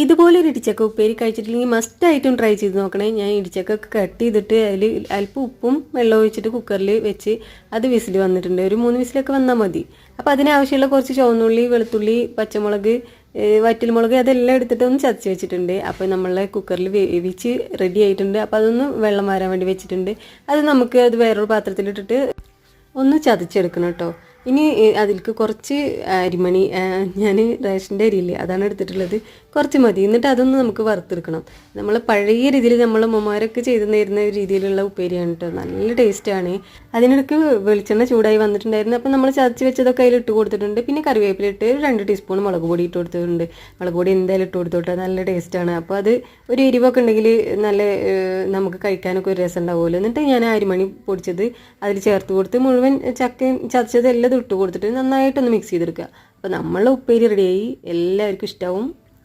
ഇതുപോലെ ഒരു ഇടിച്ചക്ക ഉപ്പേരി കഴിച്ചിട്ടില്ലെങ്കിൽ മസ്റ്റ് ആയിട്ടും ട്രൈ ചെയ്ത് നോക്കണേ. ഞാൻ ഇടിച്ചക്ക കട്ട് ചെയ്തിട്ട് അതിൽ അല്പം ഉപ്പും വെള്ളം ഒഴിച്ചിട്ട് കുക്കറിൽ വെച്ച് അത് വിസിൽ വന്നിട്ടുണ്ട്. ഒരു മൂന്ന് വിസിലൊക്കെ വന്നാൽ മതി. അപ്പോൾ അതിനാവശ്യമുള്ള കുറച്ച് ചുവന്നുള്ളി വെളുത്തുള്ളി പച്ചമുളക് വറ്റൽമുളക് അതെല്ലാം എടുത്തിട്ട് ഒന്ന് ചതച്ച് വെച്ചിട്ടുണ്ട്. അപ്പോൾ നമ്മളെ കുക്കറിൽ വേവിച്ച് റെഡി ആയിട്ടുണ്ട്. അപ്പോൾ അതൊന്ന് വെള്ളം വരാൻ വേണ്ടി വെച്ചിട്ടുണ്ട്. അത് നമുക്ക് അത് വേറൊരു പാത്രത്തിലിട്ടിട്ട് ഒന്ന് ചതച്ചെടുക്കണം കേട്ടോ ഇനി അതിലേക്ക് കുറച്ച് അരിമണി ഞാൻ റേഷന്റെ അരിയില്ലേ അതാണ് എടുത്തിട്ടുള്ളത്. കുറച്ച് മതി. എന്നിട്ട് അതൊന്ന് നമുക്ക് വറുത്തെടുക്കണം. നമ്മൾ പഴയ രീതിയിൽ നമ്മൾ ഉമ്മമാരൊക്കെ ചെയ്തു തരുന്ന രീതിയിലുള്ള ഉപ്പേരിയാണ് കേട്ടോ നല്ല ടേസ്റ്റാണ്. അതിനിടയ്ക്ക് വെളിച്ചെണ്ണ ചൂടായി വന്നിട്ടുണ്ടായിരുന്നു. അപ്പോൾ നമ്മൾ ചതച്ച് വെച്ചതൊക്കെ അതിൽ ഇട്ട് കൊടുത്തിട്ടുണ്ട്. പിന്നെ കറിവേപ്പില ഇട്ട് രണ്ട് ടീസ്പൂൺ മുളക് പൊടി ഇട്ട് കൊടുത്തിട്ടുണ്ട്. മുളക് പൊടി എന്തായാലും ഇട്ട് കൊടുത്തോട്ടെ. നല്ല ടേസ്റ്റാണ്. അപ്പോൾ അത് ഒരു എരിവൊക്കെ ഉണ്ടെങ്കിൽ നല്ല നമുക്ക് കഴിക്കാനൊക്കെ ഒരു രസം ഉണ്ടാവുമല്ലോ. എന്നിട്ട് ഞാൻ അരിമണി പൊടിച്ചത് അതിൽ ചേർത്ത് കൊടുത്ത് മുഴുവൻ ചക്കയും ചതച്ചത് എല്ലാം ഇട്ട് കൊടുത്തിട്ട് നന്നായിട്ടൊന്ന് മിക്സ് ചെയ്തെടുക്കുക. അപ്പോൾ നമ്മളുടെ ഉപ്പേരി റെഡിയായി എല്ലാവർക്കും ഇഷ്ടാവും.